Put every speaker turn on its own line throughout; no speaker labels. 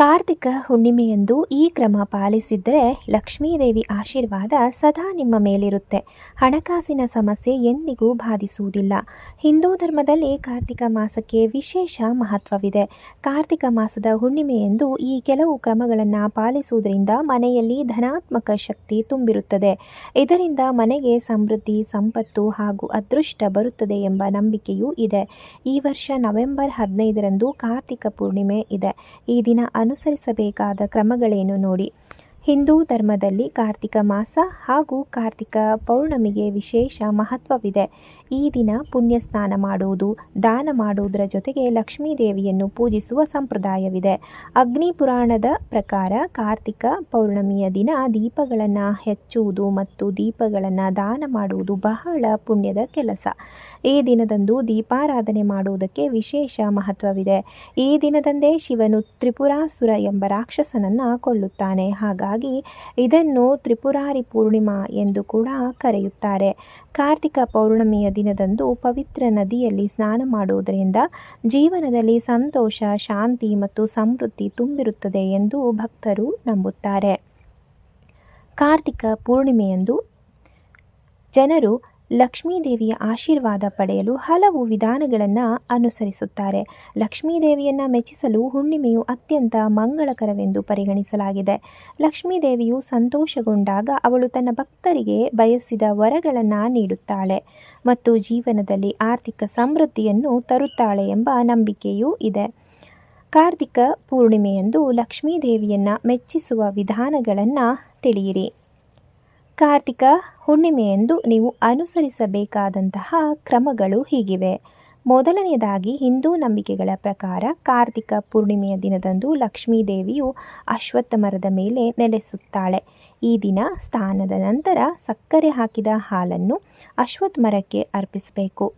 ಕಾರ್ತಿಕ ಹುಣ್ಣಿಮೆಯಂದು ಈ ಕ್ರಮ ಪಾಲಿಸಿದರೆ ಲಕ್ಷ್ಮೀದೇವಿ ಆಶೀರ್ವಾದ ಸದಾ ನಿಮ್ಮ ಮೇಲಿರುತ್ತೆ. ಹಣಕಾಸಿನ ಸಮಸ್ಯೆ ಎಂದಿಗೂ ಬಾಧಿಸುವುದಿಲ್ಲ. ಹಿಂದೂ ಧರ್ಮದಲ್ಲಿ ಕಾರ್ತಿಕ ಮಾಸಕ್ಕೆ ವಿಶೇಷ ಮಹತ್ವವಿದೆ. ಕಾರ್ತಿಕ ಮಾಸದ ಹುಣ್ಣಿಮೆಯಂದು ಈ ಕೆಲವು ಕ್ರಮಗಳನ್ನು ಪಾಲಿಸುವುದರಿಂದ ಮನೆಯಲ್ಲಿ ಧನಾತ್ಮಕ ಶಕ್ತಿ ತುಂಬಿರುತ್ತದೆ. ಇದರಿಂದ ಮನೆಗೆ ಸಮೃದ್ಧಿ, ಸಂಪತ್ತು ಹಾಗೂ ಅದೃಷ್ಟ ಬರುತ್ತದೆ ಎಂಬ ನಂಬಿಕೆಯೂ ಇದೆ. ಈ ವರ್ಷ ನವೆಂಬರ್ ಹದಿನೈದರಂದು ಕಾರ್ತಿಕ ಪೂರ್ಣಿಮೆ ಇದೆ. ಈ ದಿನ ಅನುಸರಿಸಬೇಕಾದ ಕ್ರಮಗಳೇನು ನೋಡಿ. ಹಿಂದೂ ಧರ್ಮದಲ್ಲಿ ಕಾರ್ತಿಕ ಮಾಸ ಹಾಗೂ ಕಾರ್ತಿಕ ಪೌರ್ಣಮಿಗೆ ವಿಶೇಷ ಮಹತ್ವವಿದೆ. ಈ ದಿನ ಪುಣ್ಯ ಸ್ನಾನ ಮಾಡುವುದು, ದಾನ ಮಾಡುವುದರ ಜೊತೆಗೆ ಲಕ್ಷ್ಮೀ ದೇವಿಯನ್ನು ಪೂಜಿಸುವ ಸಂಪ್ರದಾಯವಿದೆ. ಅಗ್ನಿ ಪುರಾಣದ ಪ್ರಕಾರ ಕಾರ್ತಿಕ ಪೌರ್ಣಮಿಯ ದಿನ ದೀಪಗಳನ್ನು ಹೆಚ್ಚುವುದು ಮತ್ತು ದೀಪಗಳನ್ನು ದಾನ ಮಾಡುವುದು ಬಹಳ ಪುಣ್ಯದ ಕೆಲಸ. ಈ ದಿನದಂದು ದೀಪಾರಾಧನೆ ಮಾಡುವುದಕ್ಕೆ ವಿಶೇಷ ಮಹತ್ವವಿದೆ. ಈ ದಿನದಂದೇ ಶಿವನು ತ್ರಿಪುರಾಸುರ ಎಂಬ ರಾಕ್ಷಸನನ್ನು ಕೊಲ್ಲುತ್ತಾನೆ. ಹಾಗಾಗಿ ಇದನ್ನು ತ್ರಿಪುರಾರಿ ಪೂರ್ಣಿಮಾ ಎಂದು ಕೂಡ ಕರೆಯುತ್ತಾರೆ. ಕಾರ್ತಿಕ ಪೌರ್ಣಮಿಯ ದಿನದಂದು ಪವಿತ್ರ ನದಿಯಲ್ಲಿ ಸ್ನಾನ ಮಾಡುವುದರಿಂದ ಜೀವನದಲ್ಲಿ ಸಂತೋಷ, ಶಾಂತಿ ಮತ್ತು ಸಮೃದ್ಧಿ ತುಂಬಿರುತ್ತದೆ ಎಂದು ಭಕ್ತರು ನಂಬುತ್ತಾರೆ. ಕಾರ್ತಿಕ ಪೂರ್ಣಿಮೆಯಂದು ಜನರು ಲಕ್ಷ್ಮೀದೇವಿಯ ಆಶೀರ್ವಾದ ಪಡೆಯಲು ಹಲವು ವಿಧಾನಗಳನ್ನು ಅನುಸರಿಸುತ್ತಾರೆ. ಲಕ್ಷ್ಮೀದೇವಿಯನ್ನು ಮೆಚ್ಚಿಸಲು ಹುಣ್ಣಿಮೆಯು ಅತ್ಯಂತ ಮಂಗಳಕರವೆಂದು ಪರಿಗಣಿಸಲಾಗಿದೆ. ಲಕ್ಷ್ಮೀದೇವಿಯು ಸಂತೋಷಗೊಂಡಾಗ ಅವಳು ತನ್ನ ಭಕ್ತರಿಗೆ ಬಯಸಿದ ವರಗಳನ್ನು ನೀಡುತ್ತಾಳೆ ಮತ್ತು ಜೀವನದಲ್ಲಿ ಆರ್ಥಿಕ ಸಮೃದ್ಧಿಯನ್ನು ತರುತ್ತಾಳೆ ಎಂಬ ನಂಬಿಕೆಯೂ ಇದೆ. ಕಾರ್ತಿಕ ಪೂರ್ಣಿಮೆಯಂದು ಲಕ್ಷ್ಮೀದೇವಿಯನ್ನು ಮೆಚ್ಚಿಸುವ ವಿಧಾನಗಳನ್ನು ತಿಳಿಯಿರಿ. ಕಾರ್ತಿಕ ಹುಣ್ಣಿಮೆಯಂದು ನೀವು ಅನುಸರಿಸಬೇಕಾದಂತಹ ಕ್ರಮಗಳು ಹೀಗಿವೆ. ಮೊದಲನೆಯದಾಗಿ ಹಿಂದೂ ನಂಬಿಕೆಗಳ ಪ್ರಕಾರ ಕಾರ್ತಿಕ ಪೂರ್ಣಿಮೆಯ ದಿನದಂದು ಲಕ್ಷ್ಮೀದೇವಿಯು ಅಶ್ವತ್ಥ ಮರದ ಮೇಲೆ ನೆಲೆಸುತ್ತಾಳೆ. ಈ ದಿನ ಸ್ನಾನದ ನಂತರ ಸಕ್ಕರೆ ಹಾಕಿದ ಹಾಲನ್ನು ಅಶ್ವತ್ಥ ಮರಕ್ಕೆ ಅರ್ಪಿಸಬೇಕು.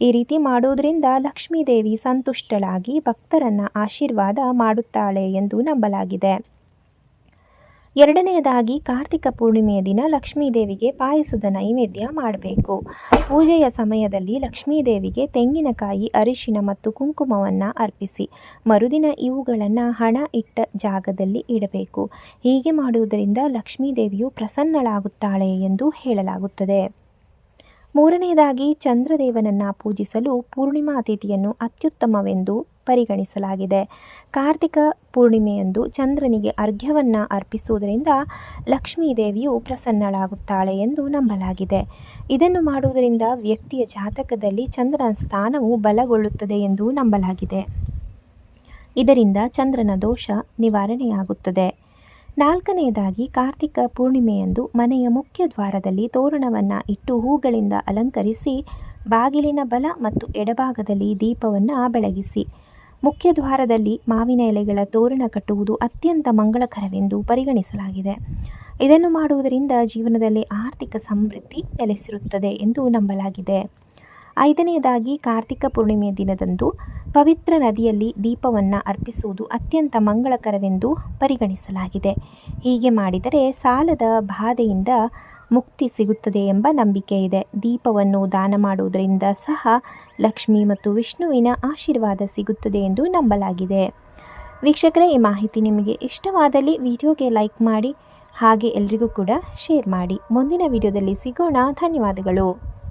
ಈ ರೀತಿ ಮಾಡೋದರಿಂದ ಲಕ್ಷ್ಮೀದೇವಿ ಸಂತುಷ್ಟಳಾಗಿ ಭಕ್ತರನ್ನು ಆಶೀರ್ವಾದ ಮಾಡುತ್ತಾಳೆ ಎಂದು ನಂಬಲಾಗಿದೆ. ಎರಡನೆಯದಾಗಿ ಕಾರ್ತಿಕ ಪೂರ್ಣಿಮೆಯ ದಿನ ಲಕ್ಷ್ಮೀದೇವಿಗೆ ಪಾಯಸದ ನೈವೇದ್ಯ ಮಾಡಬೇಕು. ಪೂಜೆಯ ಸಮಯದಲ್ಲಿ ಲಕ್ಷ್ಮೀದೇವಿಗೆ ತೆಂಗಿನಕಾಯಿ, ಅರಿಶಿನ ಮತ್ತು ಕುಂಕುಮವನ್ನು ಅರ್ಪಿಸಿ. ಮರುದಿನ ಇವುಗಳನ್ನು ಹಣ ಇಟ್ಟ ಜಾಗದಲ್ಲಿ ಇಡಬೇಕು. ಹೀಗೆ ಮಾಡುವುದರಿಂದ ಲಕ್ಷ್ಮೀದೇವಿಯು ಪ್ರಸನ್ನಳಾಗುತ್ತಾಳೆ ಎಂದು ಹೇಳಲಾಗುತ್ತದೆ. ಮೂರನೆಯದಾಗಿ ಚಂದ್ರದೇವನನ್ನು ಪೂಜಿಸಲು ಪೂರ್ಣಿಮಾ ಅತಿಥಿಯನ್ನು ಅತ್ಯುತ್ತಮವೆಂದು ಪರಿಗಣಿಸಲಾಗಿದೆ. ಕಾರ್ತಿಕ ಪೂರ್ಣಿಮೆಯಂದು ಚಂದ್ರನಿಗೆ ಅರ್ಘ್ಯವನ್ನು ಅರ್ಪಿಸುವುದರಿಂದ ಲಕ್ಷ್ಮೀದೇವಿಯು ಪ್ರಸನ್ನಳಾಗುತ್ತಾಳೆ ಎಂದು ನಂಬಲಾಗಿದೆ. ಇದನ್ನು ಮಾಡುವುದರಿಂದ ವ್ಯಕ್ತಿಯ ಜಾತಕದಲ್ಲಿ ಚಂದ್ರನ ಸ್ಥಾನವು ಬಲಗೊಳ್ಳುತ್ತದೆ ಎಂದು ನಂಬಲಾಗಿದೆ. ಇದರಿಂದ ಚಂದ್ರನ ದೋಷ ನಿವಾರಣೆಯಾಗುತ್ತದೆ. ನಾಲ್ಕನೆಯದಾಗಿ ಕಾರ್ತಿಕ ಪೂರ್ಣಿಮೆಯಂದು ಮನೆಯ ಮುಖ್ಯ ದ್ವಾರದಲ್ಲಿ ತೋರಣವನ್ನು ಇಟ್ಟು ಹೂಗಳಿಂದ ಅಲಂಕರಿಸಿ, ಬಾಗಿಲಿನ ಬಲ ಮತ್ತು ಎಡಭಾಗದಲ್ಲಿ ದೀಪವನ್ನು ಬೆಳಗಿಸಿ. ಮುಖ್ಯ ದ್ವಾರದಲ್ಲಿ ಮಾವಿನ ಎಲೆಗಳ ತೋರಣ ಕಟ್ಟುವುದು ಅತ್ಯಂತ ಮಂಗಳಕರವೆಂದು ಪರಿಗಣಿಸಲಾಗಿದೆ. ಇದನ್ನು ಮಾಡುವುದರಿಂದ ಜೀವನದಲ್ಲಿ ಆರ್ಥಿಕ ಸಮೃದ್ಧಿ ನೆಲೆಸಿರುತ್ತದೆ ಎಂದು ನಂಬಲಾಗಿದೆ. ಐದನೆಯದಾಗಿ, ಕಾರ್ತಿಕ ಪೂರ್ಣಿಮೆಯ ದಿನದಂದು ಪವಿತ್ರ ನದಿಯಲ್ಲಿ ದೀಪವನ್ನು ಅರ್ಪಿಸುವುದು ಅತ್ಯಂತ ಮಂಗಳಕರವೆಂದು ಪರಿಗಣಿಸಲಾಗಿದೆ. ಹೀಗೆ ಮಾಡಿದರೆ ಸಾಲದ ಬಾಧೆಯಿಂದ ಮುಕ್ತಿ ಸಿಗುತ್ತದೆ ಎಂಬ ನಂಬಿಕೆ ಇದೆ. ದೀಪವನ್ನು ದಾನ ಮಾಡುವುದರಿಂದ ಸಹ ಲಕ್ಷ್ಮಿ ಮತ್ತು ವಿಷ್ಣುವಿನ ಆಶೀರ್ವಾದ ಸಿಗುತ್ತದೆ ಎಂದು ನಂಬಲಾಗಿದೆ. ವೀಕ್ಷಕರೇ, ಈ ಮಾಹಿತಿ ನಿಮಗೆ ಇಷ್ಟವಾದಲ್ಲಿ ವಿಡಿಯೋಗೆ ಲೈಕ್ ಮಾಡಿ, ಹಾಗೆ ಎಲ್ರಿಗೂ ಕೂಡ ಶೇರ್ ಮಾಡಿ. ಮುಂದಿನ ವಿಡಿಯೋದಲ್ಲಿ ಸಿಗೋಣ. ಧನ್ಯವಾದಗಳು.